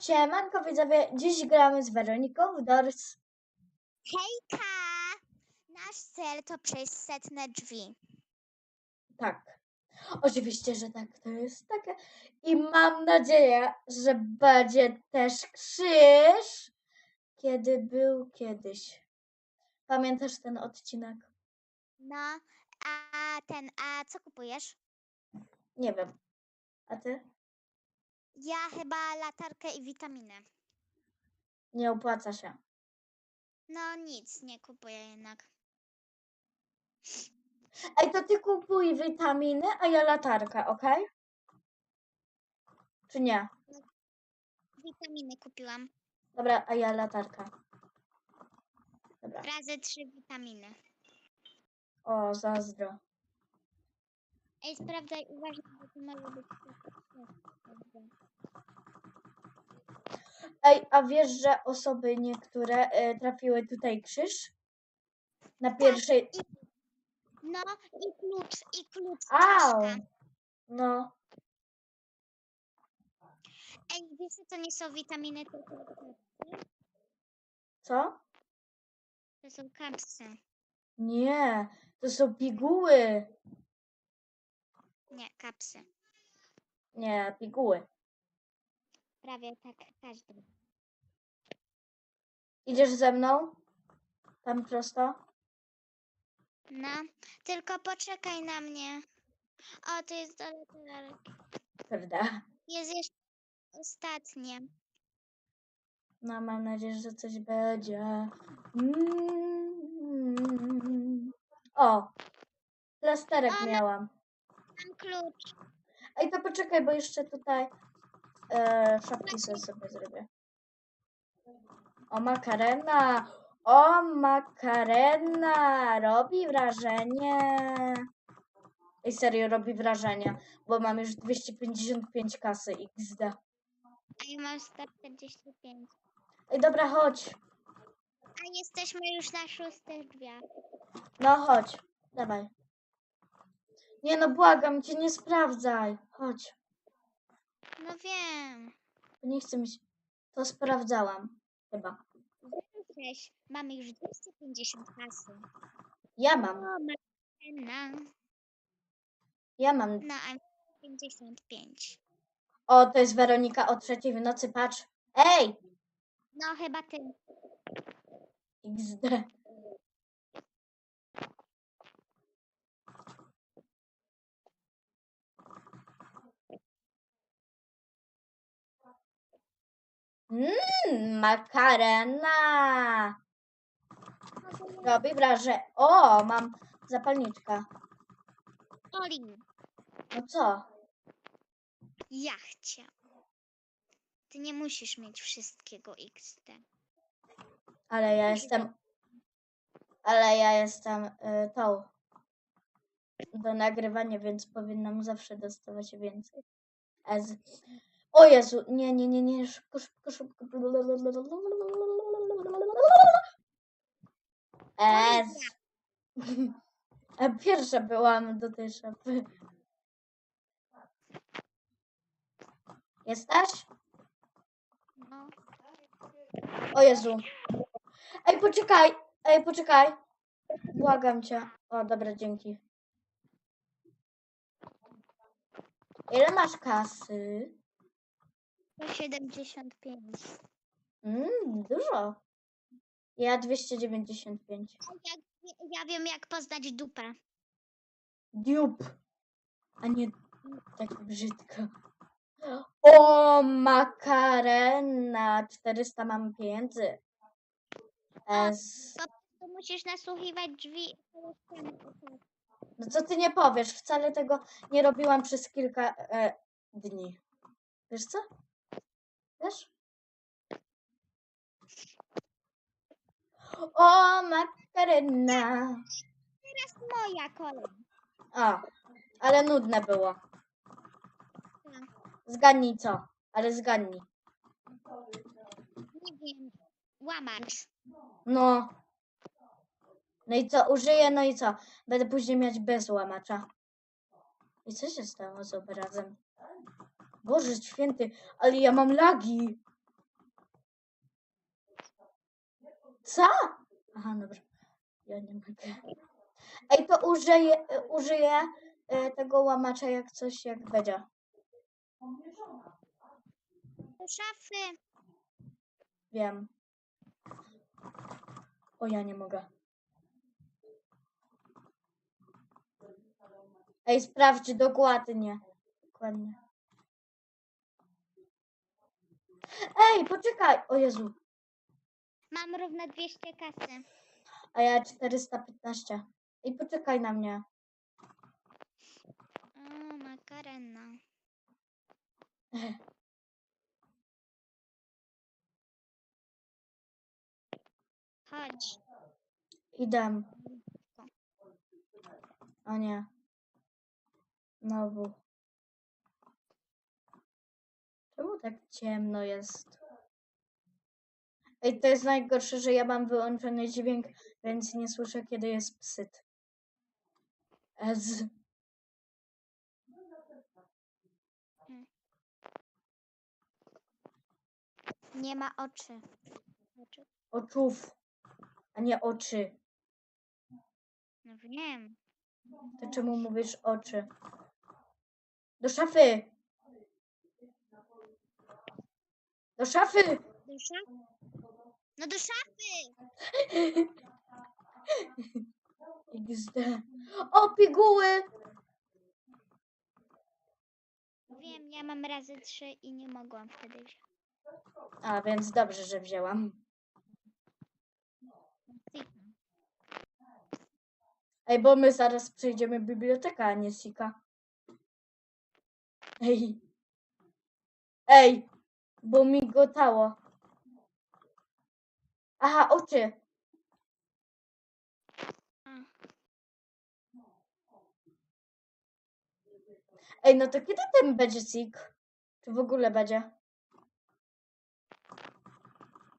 Siemanko widzowie, dziś gramy z Weroniką w Doors. Hejka! Nasz cel to przejść setne drzwi. Tak. Oczywiście, że tak, to jest takie. I mam nadzieję, że będzie też krzyż, kiedy był kiedyś. Pamiętasz ten odcinek? No, a ten, a co kupujesz? Nie wiem. A ty? Ja chyba latarkę i witaminę. Nie opłaca się. No nic, nie kupuję jednak. Ej, to ty kupuj witaminy, a ja latarkę, ok? Czy nie? Witaminy kupiłam. Dobra, a ja latarkę. Dobra. Razy trzy witaminy. O, zazdro. Ej, sprawdzaj, uważaj, bo to może być... Ej, a wiesz, że osoby niektóre e, trafiły tutaj krzyż? Na pierwszej. No i klucz, i klucz, Au! No, Ej, wiesz, że to nie są witaminy, tylko kapsy? co? To są kapsy. Nie, to są piguły. Nie, kapsy. Nie, piguły. Prawie tak każdy. Idziesz ze mną? Tam prosto? No, tylko poczekaj na mnie. O, to jest daleko, daleko. Kurde. Jest jeszcze ostatnie. No, mam nadzieję, że coś będzie. Mm. O, plasterek Ona- miałam. Mam klucz. Ej, to poczekaj, bo jeszcze tutaj e, szafki sobie, sobie zrobię. O, makarena! O, makarena! Robi wrażenie. Ej, serio, robi wrażenie, bo mam już 255 kasy XD. A ja mam 145. Ej, dobra, chodź. A jesteśmy już na szóstych drzwiach. No, chodź. Dawaj. Nie no, błagam cię, nie sprawdzaj. Chodź. No wiem. Nie chcę mi się... To sprawdzałam. Chyba. 06. Mamy już 250 kasy. Ja mam. O, Martyna. Ja mam No, a 55. O, to jest Weronika o trzeciej w nocy, patrz. Ej! No, chyba ty. XD. Mmm, makarena. Robi wrażenie. O, mam zapalniczkę. Oli, No co? ja chcę. Ty nie musisz mieć wszystkiego XD. Ale ja jestem. Ale ja jestem y, tą. Do nagrywania, więc powinnam zawsze dostawać więcej. Ez. O Jezu, nie, nie, nie, nie, szybko, szybko, szybko. Ez. Pierwsza byłam do tej szafy. Jesteś? No. O Jezu. Ej, poczekaj. Ej, poczekaj. Błagam cię. O, dobra, dzięki. Ile masz kasy? 175. Mmm, dużo. Ja 295. Jak, ja wiem, jak poznać dupę. Dupe. A nie tak brzydko. O, makarena. 400 mam pieniędzy. Tu musisz nasłuchiwać drzwi. No co ty nie powiesz? Wcale tego nie robiłam przez kilka e, dni. Wiesz co? Wiesz? O, makarena. Teraz moja kolej. A, ale nudne było. Tak. Zgadnij co, ale zgadnij. Nie wiem. Łamacz. No. No i co, użyję, no i co? Będę później mieć bez łamacza. I co się stało z obrazem? Boże święty, ale ja mam lagi. Co? Aha, dobra. Ja nie mogę. Ej, to użyję, użyję e, tego łamacza jak coś, jak będzie. Szafy. Wiem. O, ja nie mogę. Ej, sprawdź dokładnie. Dokładnie. Ej, poczekaj! O Jezu. Mam równe 200 kasy. A ja 415. Ej, poczekaj na mnie. O, makarena. Chodź. Idę. O nie. Znowu. Czemu tak ciemno jest? Ej, to jest najgorsze, że ja mam wyłączony dźwięk, więc nie słyszę, kiedy jest psyt. Ez. Nie ma oczy. Oczy? Oczów, a nie oczy. No wiem. To czemu mówisz oczy? Do szafy! Do szafy! Do szafy? No do szafy! XD. O, piguły! Wiem, ja mam razy trzy i nie mogłam wtedy wziąć. A, więc dobrze, że wzięłam. Ej, bo my zaraz przejdziemy bibliotekę, a nie Sika. Ej. Ej, bo mi gotało. Aha, oczy. Ej, no to kiedy ten będzie Sik? Czy w ogóle będzie?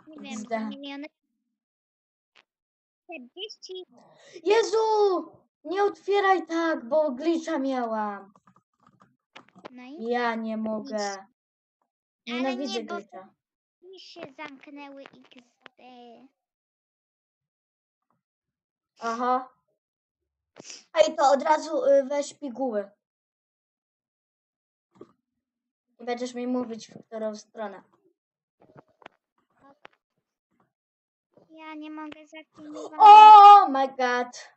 Nie wiem, Zda. za miliony. 40. Jezu! Nie otwieraj tak, bo glitcha miałam. No i Ja nie mogę. Nienawidzę nie, bo- glitcha. mi się zamknęły XD. Aha. Ej, to od razu y, weź piguły. I będziesz mi mówić, w którą stronę. Ja nie mogę zaktywować. Oh my god.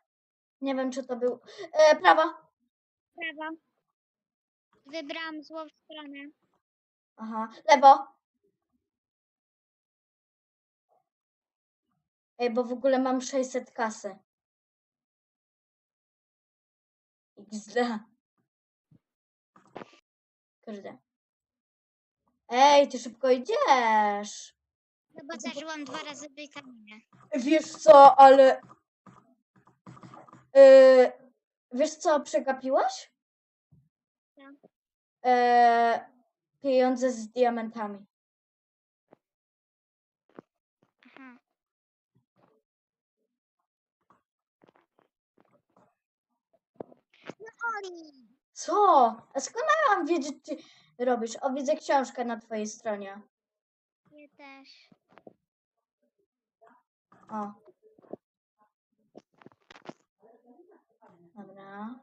Nie wiem, czy to był... E, prawa. Prawa. Wybrałam złą stronę. Aha. Lewo. Ej, bo w ogóle mam 600 kasy. XD. Kurde. Ej, ty szybko idziesz. No bo zażyłam dwa razy witaminę. Wiesz co, ale... Yy, wiesz co przegapiłaś? Co? E, pieniądze z diamentami. Aha. No! Co? A skąd mam wiedzieć, czy robisz? O, widzę książkę na twojej stronie. Ja też. O. Dobra.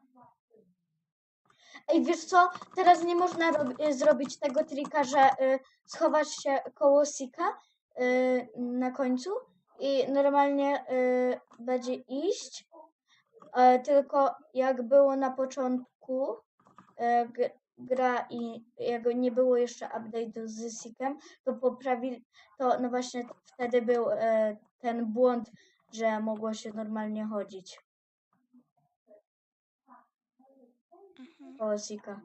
Ej, wiesz co? Teraz nie można y, zrobić tego trika, że y, się koło sika y, na końcu i normalnie y, będzie iść. E, tylko jak było na początku g- gra i jak nie było jeszcze update'u z Sikiem, to poprawili, to no właśnie wtedy był e, ten błąd, że mogło się normalnie chodzić Sika.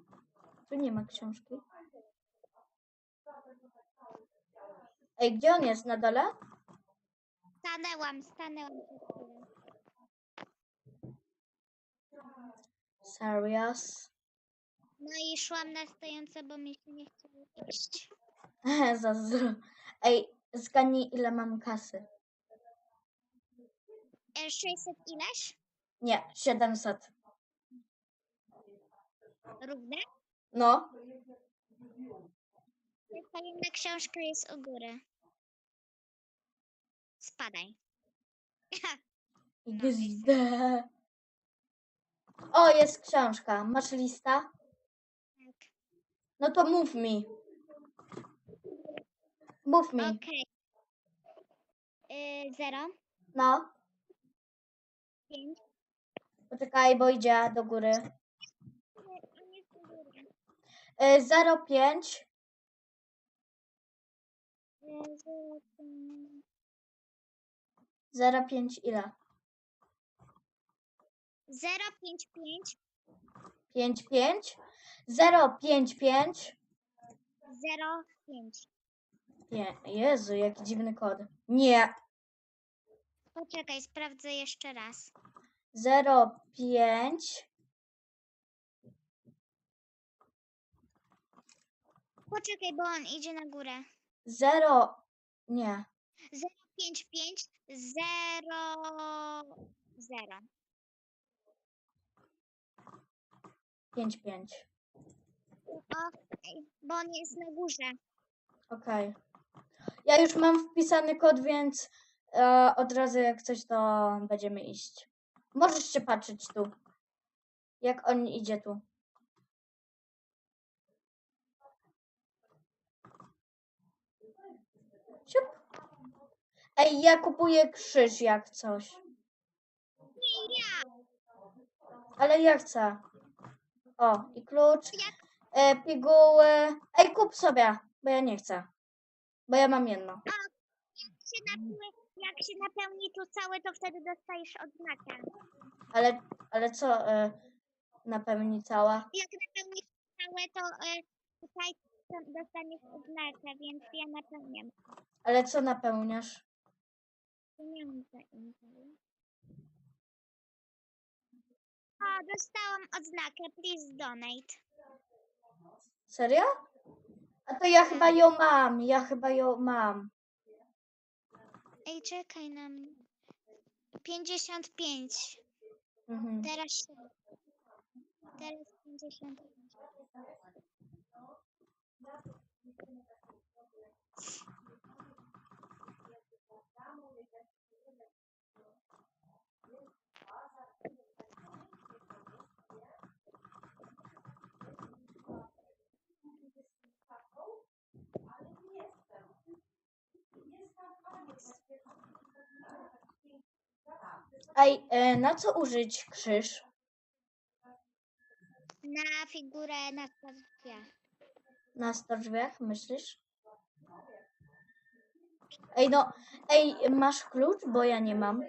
Tu nie ma książki. Ej, gdzie on jest? Na dole? Stanęłam, stanęłam. Serious? No i szłam na stojące, bo mi się nie chciało iść. Zazdro. Ej, zgadnij ile mam kasy. E, 600 ileś? Nie, 700. Równe? No. Kolejna książka jest u góry. Spadaj. No, XD. O, jest książka. Masz lista? Tak. No to mów mi. Mów mi. Okej. Y, Zero, No, pięć. poczekaj, bo idzie do góry. Nie, on jest u góry. Y, 05 Y, Zero, pięć. 05 ile? Zero, pięć, pięć. 55 055 Zero, pięć. Nie, Jezu, jaki dziwny kod. Nie. Poczekaj, sprawdzę jeszcze raz. 05 Poczekaj, bo on idzie na górę. 0 nie. Zero, pięć, pięć. Zero, zero. 55. Okej, bo on jest na górze. Okej. Ja już mam wpisany kod, więc e, od razu jak coś, to będziemy iść. Możesz się patrzeć tu. Jak on idzie tu. Ej, ja kupuję krzyż jak coś. Nie, ja. Ale ja chcę. O, i klucz. Jak? E, piguły. Ej, kup sobie, bo ja nie chcę. Bo ja mam jedno. się napełni, jak się napełni tu całe, to wtedy dostajesz odznakę. Ale, ale co e, napełni cała? Jak napełnisz całe, to e, tutaj to dostaniesz odznakę, więc ja napełniam Ale co napełniasz? Im daję. O, dostałam odznakę, please donate. Serio? A to ja chyba ją mam, ja chyba ją mam. Ej, czekaj na mnie. 55. Mhm. Teraz się. Teraz 55. Ej, e, na co użyć krzyż? Na figurę na drzwiach. Na sto drzwiach, myślisz? Ej, no, ej, masz klucz? Bo ja nie mam.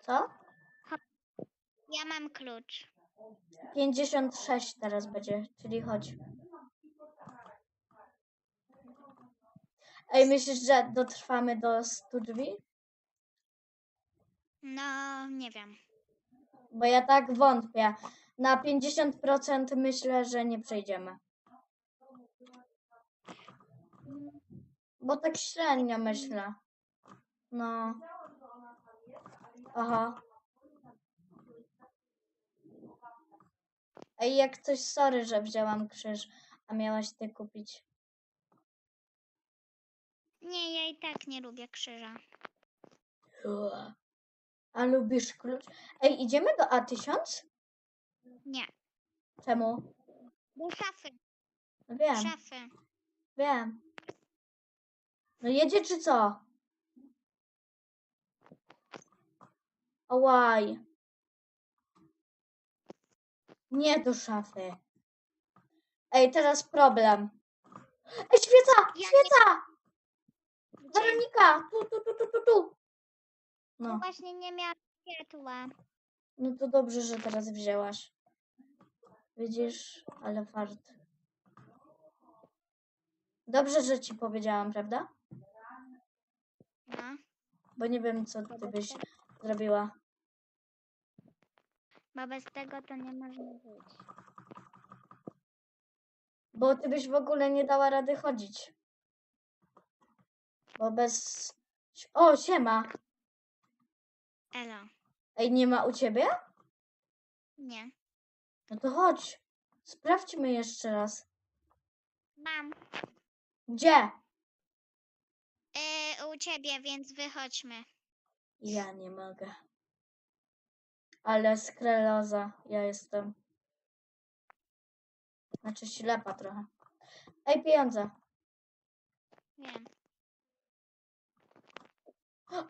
Co? Ja mam klucz. 56 teraz będzie, czyli chodź. Ej, myślisz, że dotrwamy do 100 drzwi? No, nie wiem. Bo ja tak wątpię. Na 50% myślę, że nie przejdziemy. Bo tak średnio myślę. No. Aha. Ej, jak coś, sorry, że wzięłam krzyż, a miałaś ty kupić. Nie, ja i tak nie lubię krzyża. A lubisz klucz? Ej, idziemy do A1000? Nie. Czemu? Do szafy. No wiem, Szafy. wiem. No jedzie czy co? Ołaj. Nie do szafy. Ej, teraz problem. Ej, świeca! Ja nie- Świeca! Weronika! Tu, tu, tu, tu, tu, tu. No No, właśnie nie miałam światła. no to dobrze, że teraz wzięłaś. Widzisz, ale fart. Dobrze, że ci powiedziałam, prawda? No. Bo nie wiem, co ty byś zrobiła. Bo bez tego to nie można żyć. Bo ty byś w ogóle nie dała rady chodzić. Bo bez... O, siema. Elo. Ej, nie ma u ciebie? Nie. No to chodź. Sprawdźmy jeszcze raz. Mam. Gdzie? E, u ciebie, więc wychodźmy. Ja nie mogę. Ale skleroza ja jestem. Znaczy ślepa trochę. Ej, pieniądze. Wiem.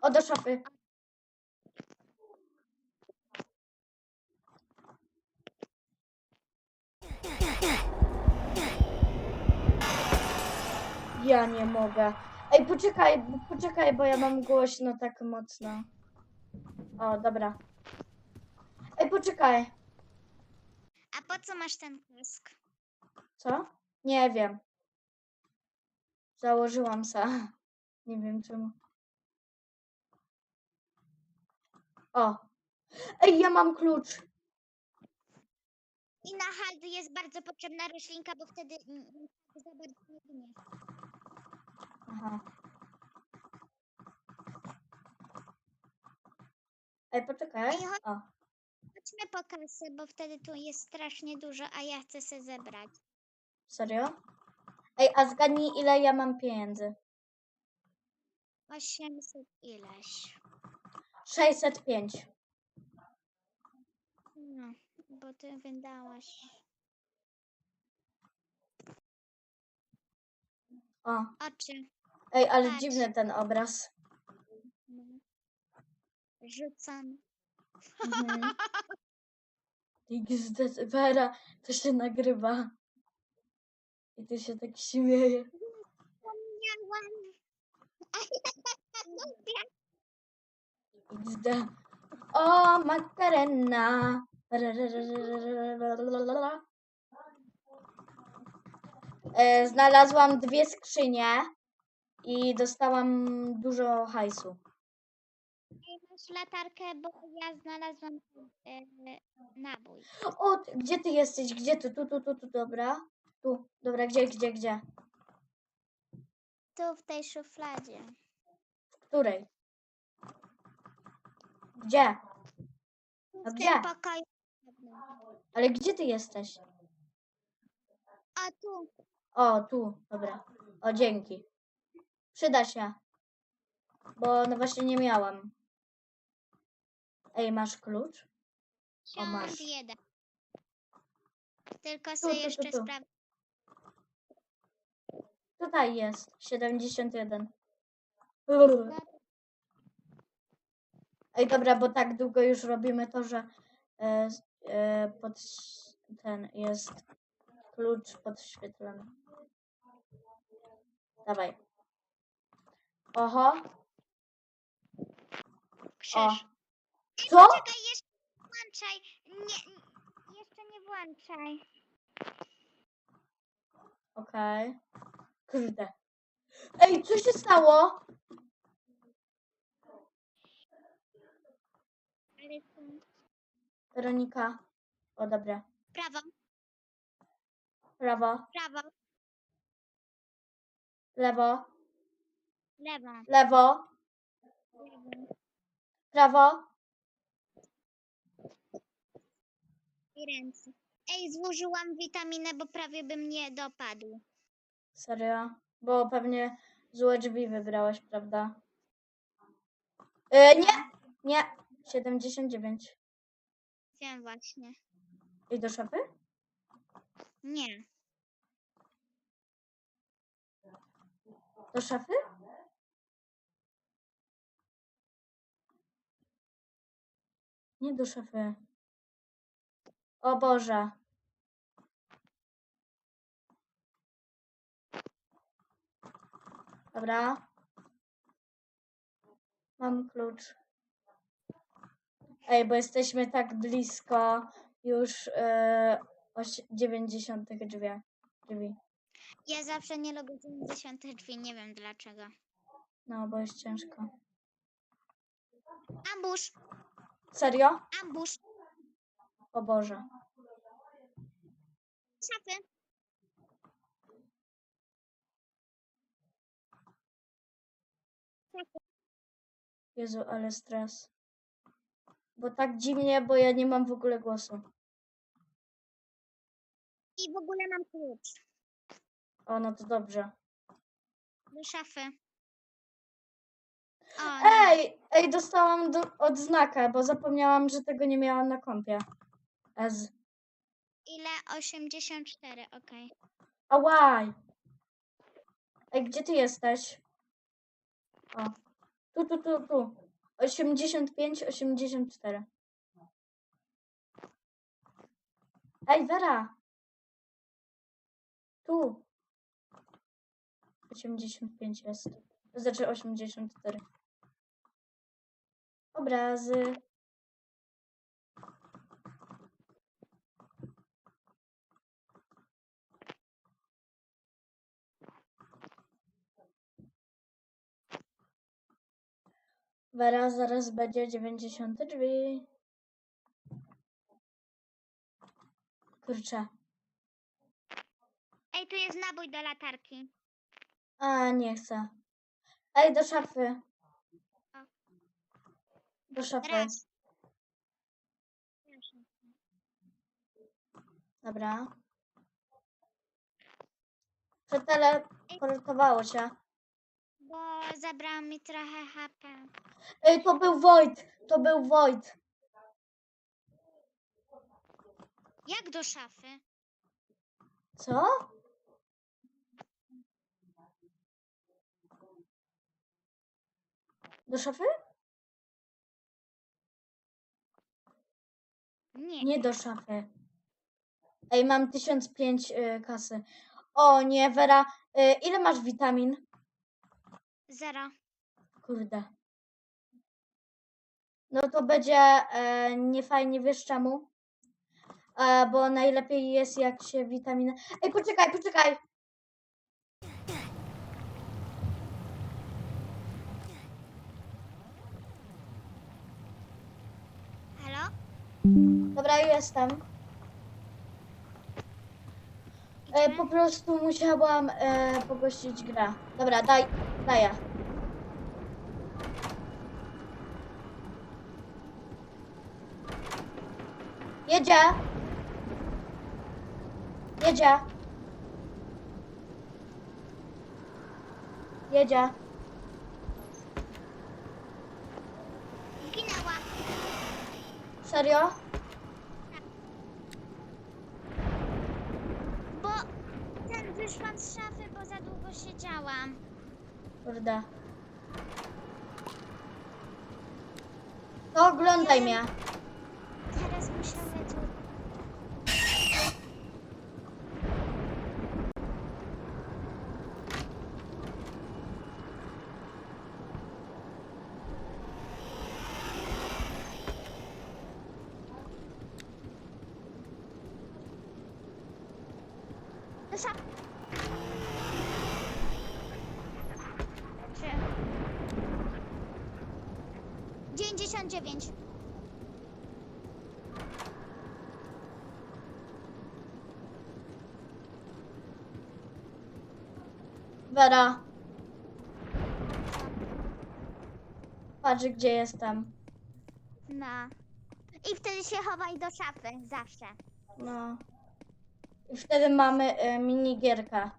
O, do szafy. Ja nie mogę. Ej, poczekaj, poczekaj, bo ja mam głośno tak mocno. O, dobra. Ej, poczekaj. A po co masz ten kask? Co? Nie wiem. Założyłam se. Nie wiem czemu. O. Ej, ja mam klucz. I na haldy jest bardzo potrzebna roślinka, bo wtedy mm, mm, za bardzo nie gnie. Aha. Ej, poczekaj. Ej, chodź. O, Chodźmy po kasę, bo wtedy tu jest strasznie dużo, a ja chcę se zebrać. serio? Ej, a zgadnij ile ja mam pieniędzy. 800 ileś. 605. No, bo ty wydałaś. O. Oczy. Ej, ale Patrz. dziwny ten obraz. No. Rzucam. Mhm. XD, Vera, to się nagrywa. I ty się tak śmieje. Zapomniałam. XD. O, makarena. E, Znalazłam dwie skrzynie i dostałam dużo hajsu. Ej, Masz latarkę, bo ja znalazłam e, nabój. O, ty- gdzie ty jesteś? Gdzie ty? Tu, tu, tu, tu, dobra. Tu, dobra, gdzie, gdzie, gdzie? Tu w tej szufladzie. W której? Gdzie? W gdzie? tym pokoju. Ale gdzie ty jesteś? A tu. O, tu, dobra. O, dzięki. Przyda się. Bo no właśnie nie miałam. Ej, masz klucz? O, masz. Siąd jeden. Tylko Tu, sobie tu, tu, jeszcze tu. sprawdzę. Tutaj jest. 71. Ej, dobra, bo tak długo już robimy to, że e, e, pod ten jest klucz podświetlony. Dawaj. Oho. Krzyż. Co? Czekaj, jeszcze nie włączaj. Nie, nie- jeszcze nie włączaj. Okej. Kurde. Ej, co się stało? Tu. Weronika. O, dobra. Prawo, Prawo, prawo, lewo, lewo, lewo, lewo. prawo. I ręce. Ej, złożyłam witaminę, bo prawie bym nie dopadł. Serio? Bo pewnie złe drzwi wybrałaś, prawda? E, nie, nie. 79. Wiem właśnie. I do szafy? Nie. Do szafy? Nie do szafy. O Boże. Dobra. Mam klucz. Ej, bo jesteśmy tak blisko już e, oś- 90 drzwi. drzwi. Ja zawsze nie lubię 90 drzwi, nie wiem dlaczego. No, bo jest ciężko. Ambush, Serio? ambush, O Boże. szafy. Jezu, ale stres. Bo tak dziwnie, bo ja nie mam w ogóle głosu. I w ogóle mam klucz O, no to dobrze. do szafy. O. Ej, ej, dostałam do, odznakę, bo zapomniałam, że tego nie miałam na kompie. Ez. Ile? 84, okej. Ałaj. Ej, gdzie ty jesteś? O. Tu, tu, tu, tu. 85, 84. Ej, Wera. Tu. 85 jest. Znaczy 84. Obrazy. Wera, zaraz będzie 90 drzwi. Kurczę. Ej, tu jest nabój do latarki. A, nie chcę. Ej, do szafy. Do szafy. Raz. Dobra. Przeteleportowało się. Bo zabrałam mi trochę HP. Ej, to był Wojt. To był Wojt. Jak do szafy? Co? Do szafy? Nie. Nie do szafy. Ej, mam 1005 y, kasy. O nie, Wera, y, ile masz witamin? Zero. Kurde. No to będzie e, niefajnie, wiesz czemu? E, bo najlepiej jest jak się witaminy... Ej, poczekaj, poczekaj! Halo? Dobra, jestem. E, po prostu musiałam e, pogościć grę. Dobra, daj, daję. Jedzie. Jedzie. Jedzie. Zginęła. Serio? Kurde. To oglądaj mnie. Teraz musimy tu. Do szafy. Trzy. 99. Wera. Patrz, gdzie jestem. No. I wtedy się chowaj do szafy, zawsze. No. I wtedy mamy y, minigierkę.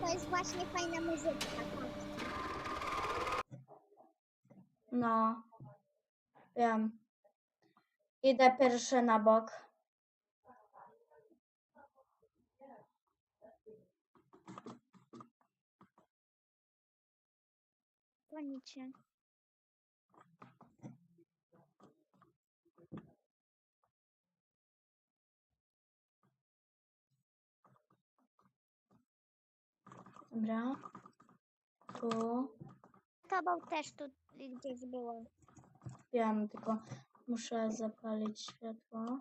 To jest właśnie fajna muzyka. No. Wiem. Idę pierwszy na bok. Konicie. Dobra. Tu. Tobą też tu gdzieś było. Wiem, tylko muszę zapalić światło.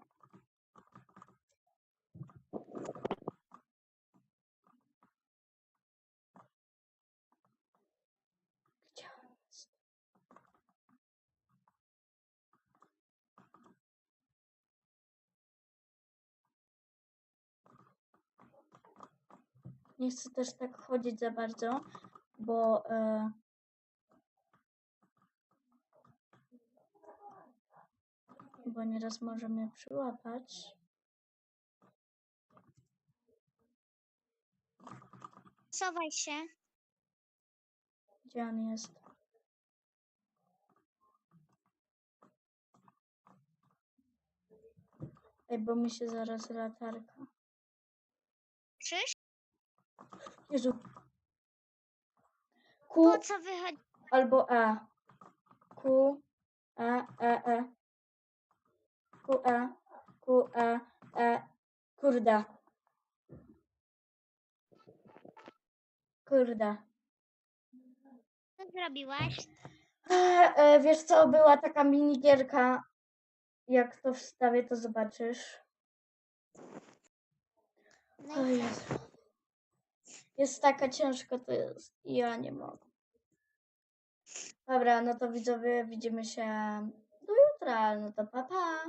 Nie chcę też tak chodzić za bardzo, bo e, bo nieraz może mnie przyłapać. Sowaj się. Gdzie on jest? Ej, bo mi się zaraz latarka. Krzyż? Jezu. Q Po co wychodzi? albo E. Q, E, E, E. Q, E, Q, E, E. Kurde. Kurde. Co zrobiłaś? E, e, wiesz co, była taka minigierka. Jak to wstawię, to zobaczysz. No O i co? Jezu. Jest taka ciężka to jest. Ja nie mogę. Dobra, no to widzowie, widzimy się do jutra. No to pa pa.